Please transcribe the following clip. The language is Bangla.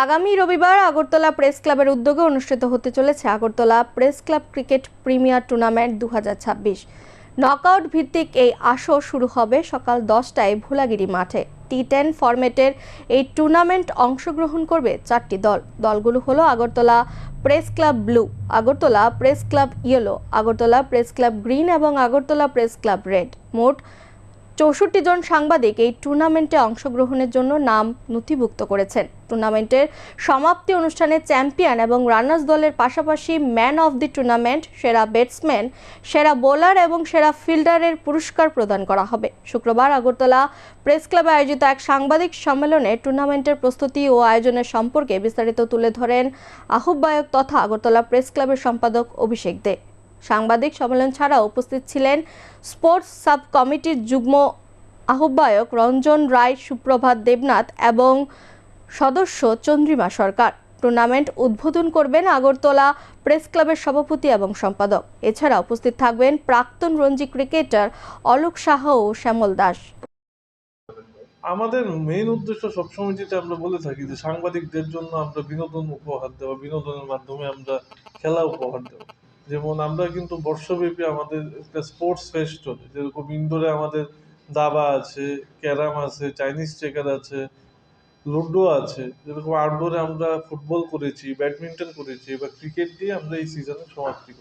আগামী রবিবার আগরতলা প্রেস ক্লাবের উদ্যোগে অনুষ্ঠিত হতে চলেছে Agartala press club cricket premier tournament দু হাজার ছাব্বিশ। নকআউট ভিত্তিক এই আসর শুরু হবে সকাল দশটায় ভোলাগিরি মাঠে। টি টেন ফরম্যাটের এই টুর্নামেন্ট অংশগ্রহণ করবে চারটি দল। দলগুলো হলো Agartala press club blue, Agartala press club yellow, Agartala press club green এবং আগরতলা প্রেস ক্লাব রেড। মোট চৌষট্টি জন সাংবাদিক এই টুর্নামেন্টে অংশগ্রহণের জন্য নাম নথিভুক্ত করেছেন। টুর্নামেন্টের সমাপ্তি অনুষ্ঠানে চ্যাম্পিয়ন এবং রানার্স দলের পাশাপাশি ম্যান অফ দি টুর্নামেন্ট, সেরা ব্যাটসম্যান, সেরা বোলার এবং সেরা ফিল্ডারের পুরস্কার প্রদান করা হবে। শুক্রবার আগরতলা প্রেস ক্লাবে আয়োজিত এক সাংবাদিক সম্মেলনে টুর্নামেন্টের প্রস্তুতি ও আয়োজনের সম্পর্কে বিস্তারিত তুলে ধরেন আহ্বায়ক তথা আগরতলা প্রেস ক্লাবের সম্পাদক অভিষেক দে। সাংবাদিক সম্মেলন ছাড়া উপস্থিত ছিলেন স্পোর্টস সাব কমিটির যুগ্ম আহ্বায়ক রঞ্জন রায়, সুপ্রভাত দেবনাথ এবং সদস্য চন্দ্রিমা সরকার। টুর্নামেন্ট উদ্বোধন করবেন আগরতলা প্রেস ক্লাবের সভাপতি এবং সম্পাদক। এছাড়া উপস্থিত থাকবেন প্রাক্তন রঞ্জি ক্রিকেটার অলোক সাহা ও শ্যামল দাস। আমাদের মেইন উদ্দেশ্য সবসময় যেটা আমরা বলে থাকি যে সাংবাদিকদের জন্য আমরা বিনোদন উপহার দেওয়া বিনোদনের মাধ্যমে আমরা খেলা উপহার দেওয়া যেমন আমরা কিন্তু বর্ষব্যাপী আমাদের একটা স্পোর্টস ফেস্ট চলে। যেরকম ইনডোরে আমাদের দাবা আছে, ক্যারাম আছে, চাইনিজ চেকার আছে, লুডো আছে। যেরকম আউটডোরে আমরা ফুটবল করেছি ব্যাডমিন্টন করেছি, এবার ক্রিকেট দিয়ে আমরা এই সিজনে সমাপ্তি করছি।